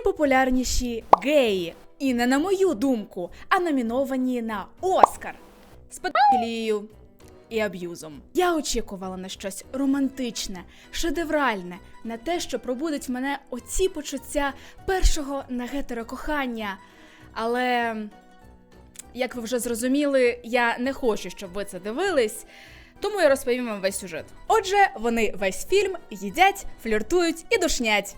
найпопулярніші геї. І не на мою думку, а номіновані на Оскар з педофілією і аб'юзом. Я очікувала на щось романтичне, шедевральне, на те, що пробудить в мене оці почуття першого на гетерокохання. Але, як ви вже зрозуміли, я не хочу, щоб ви це дивились. Тому я розповім вам весь сюжет. Отже, вони весь фільм їдять, фліртують і душнять.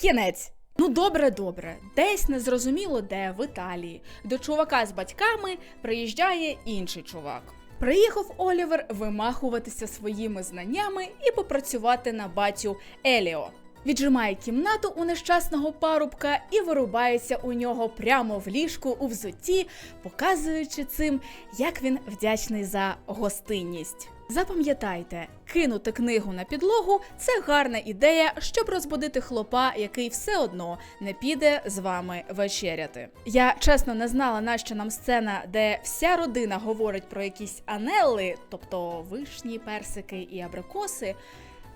Кінець. Ну, добре, добре. Десь незрозуміло, де в Італії. До чувака з батьками приїжджає інший чувак. Приїхав Олівер вимахуватися своїми знаннями і попрацювати на батю Еліо. Віджимає кімнату у нещасного парубка і вирубається у нього прямо в ліжку у взутті, показуючи цим, як він вдячний за гостинність. Запам'ятайте, кинути книгу на підлогу це гарна ідея, щоб розбудити хлопа, який все одно не піде з вами вечеряти. Я чесно не знала, нащо нам сцена, де вся родина говорить про якісь анели, тобто вишні, персики і абрикоси.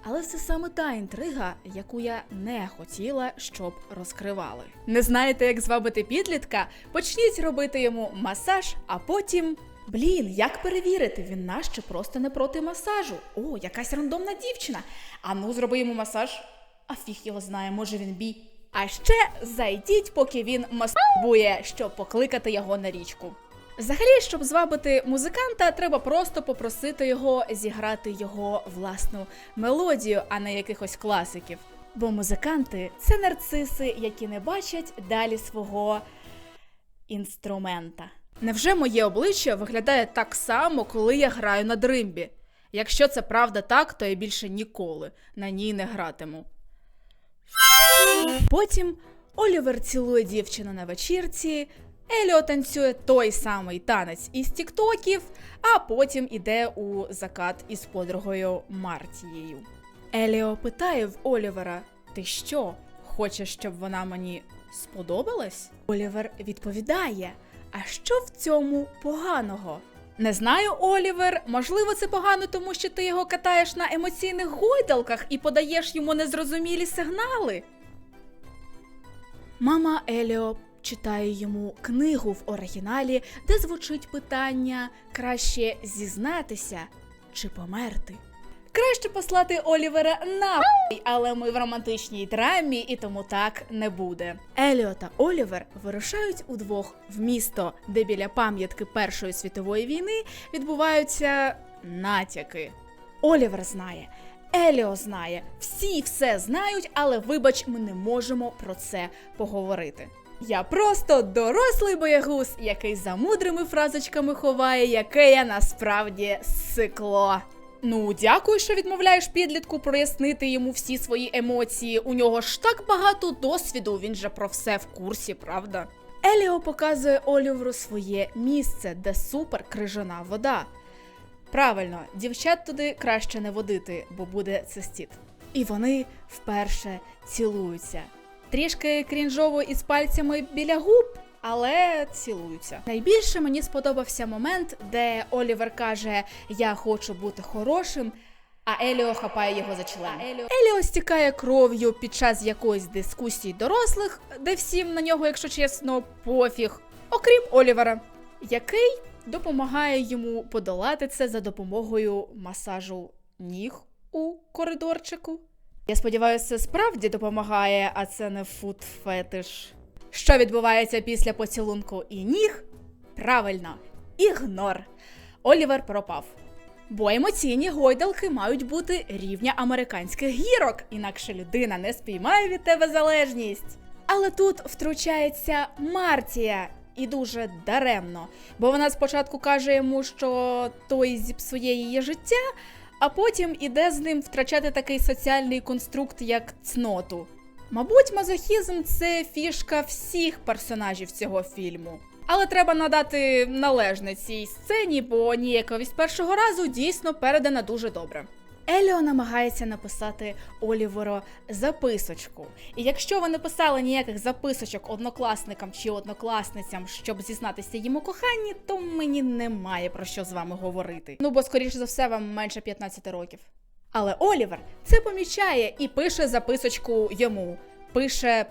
Але це саме та інтрига, яку я не хотіла, щоб розкривали. Не знаєте, як звабити підлітка? Почніть робити йому масаж, а потім. Блін, як перевірити, він наш чи просто не проти масажу? О, якась рандомна дівчина. А ну, зроби йому масаж. А фіг його знає, може він бій. А ще зайдіть, поки він мастурбує, щоб покликати його на річку. Взагалі, щоб звабити музиканта, треба просто попросити його зіграти його власну мелодію, а не якихось класиків. Бо музиканти це нарциси, які не бачать далі свого інструмента. Невже моє обличчя виглядає так само, коли я граю на дримбі? Якщо це правда так, то я більше ніколи на ній не гратиму. Потім Олівер цілує дівчину на вечірці, Еліо танцює той самий танець із тіктоків, а потім іде у закат із подругою Мартією. Еліо питає в Олівера: Ти що, хочеш, щоб вона мені сподобалась? Олівер відповідає: А що в цьому поганого? Не знаю, Олівер. Можливо, це погано, тому що ти його катаєш на емоційних гойдалках і подаєш йому незрозумілі сигнали. Мама Еліо читає йому книгу в оригіналі, де звучить питання краще зізнатися чи померти. Краще послати Олівера на але ми в романтичній драмі, і тому так не буде. Еліо та Олівер вирушають удвох в місто, де біля пам'ятки Першої світової війни відбуваються натяки. Олівер знає, Еліо знає, всі все знають, але вибач, ми не можемо про це поговорити. Я просто дорослий боягуз, який за мудрими фразочками ховає, яке я насправді сикло. Ну, дякую, що відмовляєш підлітку прояснити йому всі свої емоції. У нього ж так багато досвіду, він же про все в курсі, правда? Еліо показує Оліверу своє місце, де супер крижана вода. Правильно, дівчат туди краще не водити, бо буде цистіт. І вони вперше цілуються. Трішки крінжово із пальцями біля губ, але цілуються. Найбільше мені сподобався момент, де Олівер каже: Я хочу бути хорошим. А Еліо хапає його за член. Еліо стікає кров'ю під час якоїсь дискусії дорослих, де всім на нього, якщо чесно, пофіг, окрім Олівера, який допомагає йому подолати це за допомогою масажу ніг у коридорчику. Я сподіваюся, це справді допомагає, а це не фуд-фетиш. Що відбувається після поцілунку і ніг? Правильно, ігнор. Олівер пропав. Бо емоційні гойдалки мають бути рівня американських гірок, інакше людина не спіймає від тебе залежність. Але тут втручається Мартія, і дуже даремно, бо вона спочатку каже йому, що той зіпсує її життя, а потім іде з ним втрачати такий соціальний конструкт, як цноту. Мабуть, мазохізм це фішка всіх персонажів цього фільму. Але треба надати належне цій сцені, бо ніяковість першого разу дійсно передана дуже добре. Еліо намагається написати Оліверо записочку. І якщо ви не писали ніяких записочок однокласникам чи однокласницям, щоб зізнатися їм у коханні, то мені немає про що з вами говорити. Ну бо, скоріше за все, вам менше 15 років. Але Олівер це помічає і пише записочку йому. Пише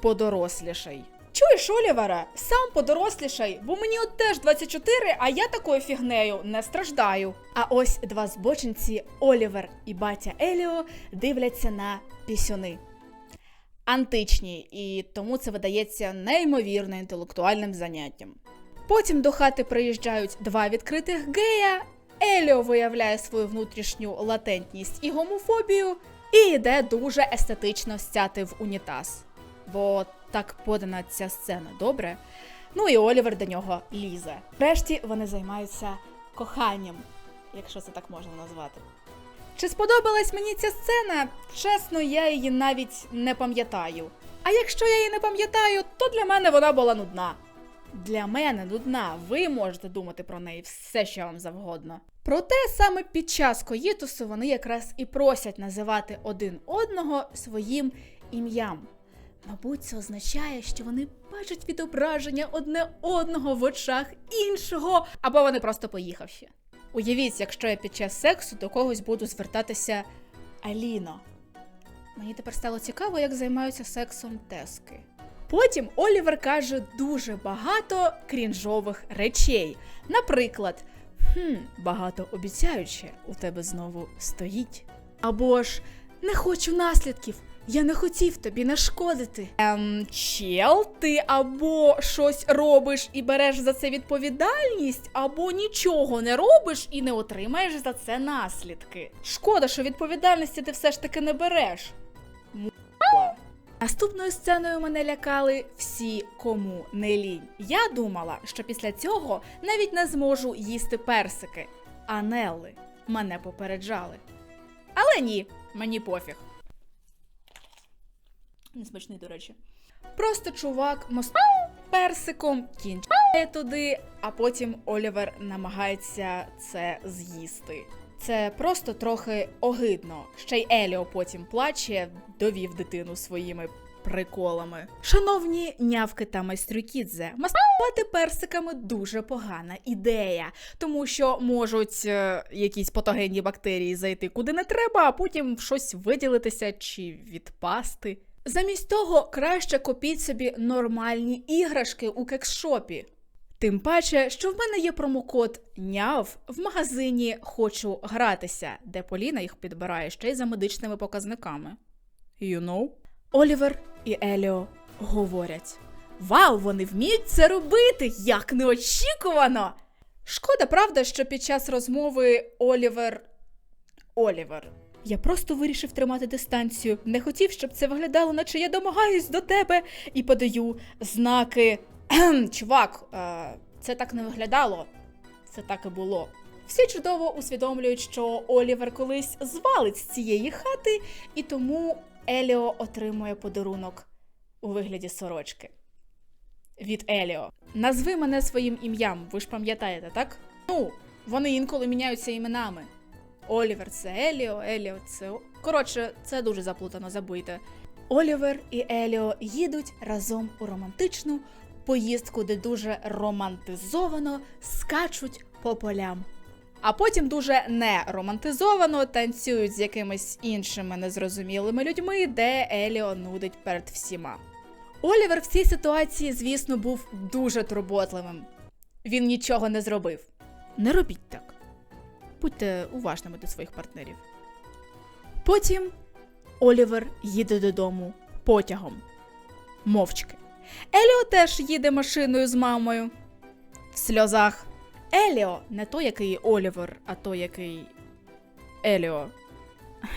подорослішай. Чуєш, Олівера, сам подорослішай, бо мені от теж 24, а я такою фігнею не страждаю. А ось два збочинці Олівер і батя Еліо дивляться на пісюни. Античні, і тому це видається неймовірно інтелектуальним заняттям. Потім до хати приїжджають два відкритих гея. Еліо виявляє свою внутрішню латентність і гомофобію, і йде дуже естетично стяти в унітаз. Бо так подана ця сцена добре. Ну і Олівер до нього лізе. Врешті вони займаються коханням, якщо це так можна назвати. Чи сподобалась мені ця сцена? Чесно, я її навіть не пам'ятаю. А якщо я її не пам'ятаю, то для мене вона була нудна. Для мене нудна, ви можете думати про неї все, що вам завгодно. Проте саме під час коїтусу вони якраз і просять називати один одного своїм ім'ям. Мабуть, це означає, що вони бачать відображення одне одного в очах іншого, або вони просто поїхавші. Уявіть, якщо я під час сексу до когось буду звертатися Аліно. Мені тепер стало цікаво, як займаються сексом тески. Потім Олівер каже дуже багато крінжових речей. Наприклад, хм, багато обіцяюче у тебе знову стоїть. Або ж не хочу наслідків. Я не хотів тобі нашкодити. Ем, чел, ти або щось робиш і береш за це відповідальність, або нічого не робиш і не отримаєш за це наслідки. Шкода, що відповідальності ти все ж таки не береш. Муа. Наступною сценою мене лякали всі, кому не лінь. Я думала, що після цього навіть не зможу їсти персики, а Нелли мене попереджали. Але ні, мені пофіг. Несмачний, до речі. Просто чувак мостав персиком, кінчає туди, а потім Олівер намагається це з'їсти. Це просто трохи огидно. Ще й Еліо потім плаче, довів дитину своїми приколами. Шановні нявки та майстрюкідзе, мастувати персиками дуже погана ідея, тому що можуть е, якісь патогенні бактерії зайти куди не треба, а потім щось виділитися чи відпасти. Замість того, краще купіть собі нормальні іграшки у кексшопі. Тим паче, що в мене є промокод НЯВ в магазині Хочу гратися, де Поліна їх підбирає ще й за медичними показниками. You know? Олівер і Еліо говорять: Вау, вони вміють це робити! Як неочікувано! Шкода, правда, що під час розмови Олівер. Олівер. Я просто вирішив тримати дистанцію. Не хотів, щоб це виглядало, наче я домагаюсь до тебе і подаю знаки. «Кхем, Чувак, е, це так не виглядало. Це так і було. Всі чудово усвідомлюють, що Олівер колись звалить з цієї хати, і тому Еліо отримує подарунок у вигляді сорочки. Від Еліо. Назви мене своїм ім'ям, ви ж пам'ятаєте, так? Ну, вони інколи міняються іменами. Олівер це Еліо, Еліо це. Коротше, це дуже заплутано, забуйте. Олівер і Еліо їдуть разом у романтичну поїздку, де дуже романтизовано скачуть по полям. А потім дуже не романтизовано танцюють з якимись іншими незрозумілими людьми, де Еліо нудить перед всіма. Олівер в цій ситуації, звісно, був дуже турботливим. Він нічого не зробив. Не робіть так. Будьте уважними до своїх партнерів. Потім Олівер їде додому потягом. Мовчки. Еліо теж їде машиною з мамою. В сльозах. Еліо не той, який Олівер, а той, який. Еліо.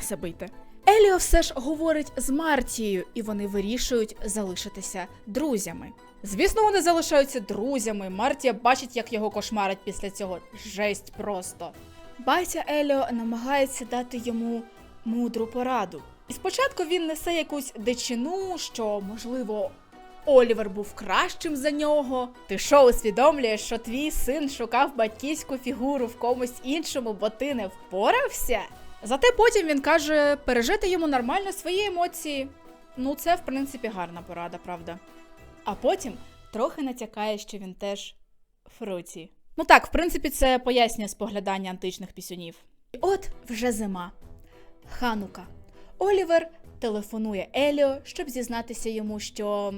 Забийте. Еліо все ж говорить з Мартією, і вони вирішують залишитися друзями. Звісно, вони залишаються друзями. Мартія бачить, як його кошмарить після цього. Жесть просто. Батя Еліо намагається дати йому мудру пораду. І спочатку він несе якусь дичину, що, можливо, Олівер був кращим за нього. Ти що усвідомлюєш, що твій син шукав батьківську фігуру в комусь іншому, бо ти не впорався? Зате потім він каже пережити йому нормально свої емоції. Ну, це, в принципі, гарна порада, правда. А потім трохи натякає, що він теж фруті. Ну так, в принципі, це пояснює споглядання античних пісюнів. І от вже зима. Ханука. Олівер телефонує Еліо, щоб зізнатися йому, що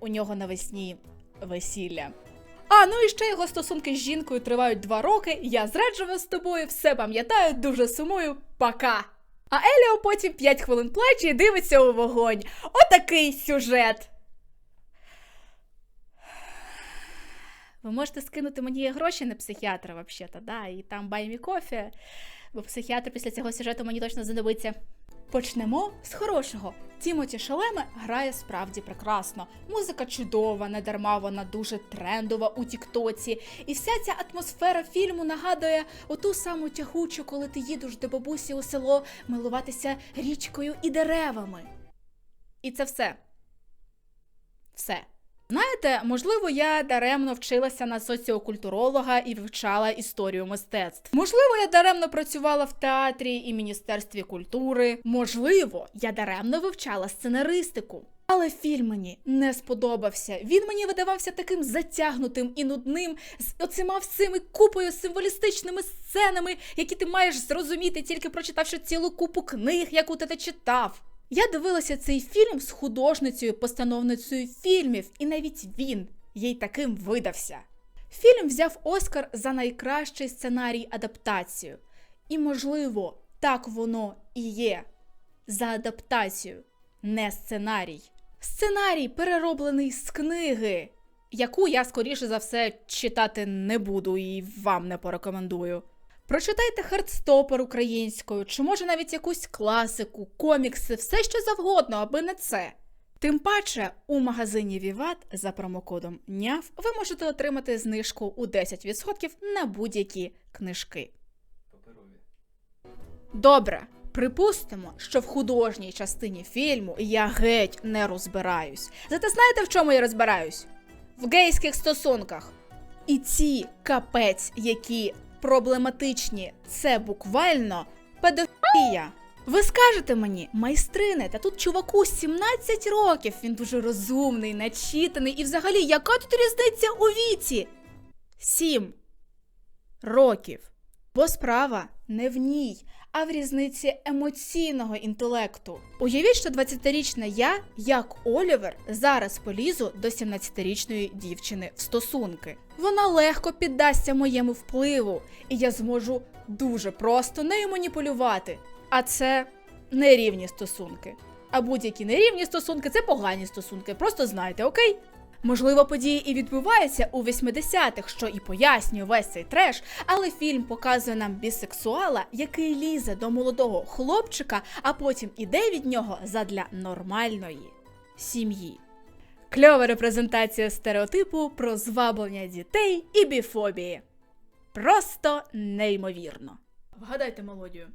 у нього навесні весілля. А ну і ще його стосунки з жінкою тривають два роки. Я зраджував з тобою, все пам'ятаю, дуже сумую. Пока. А Еліо потім 5 хвилин плаче і дивиться у вогонь. Отакий сюжет. Ви можете скинути мені гроші на психіатра, взагалі-то, да, і там баймі кофе, бо психіатр після цього сюжету мені точно знадобиться. Почнемо з хорошого. Тімоті Шалеме грає справді прекрасно. Музика чудова, недарма вона дуже трендова у Тіктоці. І вся ця атмосфера фільму нагадує оту саму тягучу, коли ти їдеш до бабусі у село милуватися річкою і деревами. І це все. Все. Знаєте, можливо, я даремно вчилася на соціокультуролога і вивчала історію мистецтв. Можливо, я даремно працювала в театрі і міністерстві культури. Можливо, я даремно вивчала сценаристику. Але фільм мені не сподобався. Він мені видавався таким затягнутим і нудним, з оцима всіми купою символістичними сценами, які ти маєш зрозуміти, тільки прочитавши цілу купу книг, яку ти не читав. Я дивилася цей фільм з художницею, постановницею фільмів, і навіть він їй таким видався. Фільм взяв Оскар за найкращий сценарій адаптацію. І, можливо, так воно і є. За адаптацію, не сценарій. Сценарій перероблений з книги, яку я, скоріше за все, читати не буду і вам не порекомендую. Прочитайте хардстопер українською, чи може навіть якусь класику, комікси, все що завгодно, аби не це. Тим паче, у магазині Віват за промокодом НЯВ ви можете отримати знижку у 10% на будь-які книжки. Добре, припустимо, що в художній частині фільму я геть не розбираюсь. Зате знаєте, в чому я розбираюсь? В гейських стосунках. І ці капець, які проблематичні, це буквально педофілія. Ви скажете мені, майстрине, та тут чуваку 17 років, він дуже розумний, начитаний, і взагалі, яка тут різниця у віці? Сім років. Бо справа не в ній, а в різниці емоційного інтелекту. Уявіть, що 20-річна я, як Олівер, зараз полізу до 17-річної дівчини в стосунки. Вона легко піддасться моєму впливу, і я зможу дуже просто нею маніпулювати. А це нерівні стосунки. А будь-які нерівні стосунки це погані стосунки. Просто знайте, окей? Можливо, події і відбуваються у 80-х, що і пояснює весь цей треш, але фільм показує нам бісексуала, який лізе до молодого хлопчика, а потім іде від нього задля нормальної сім'ї. Кльова репрезентація стереотипу про зваблення дітей і біфобії. Просто неймовірно. Вгадайте мелодію.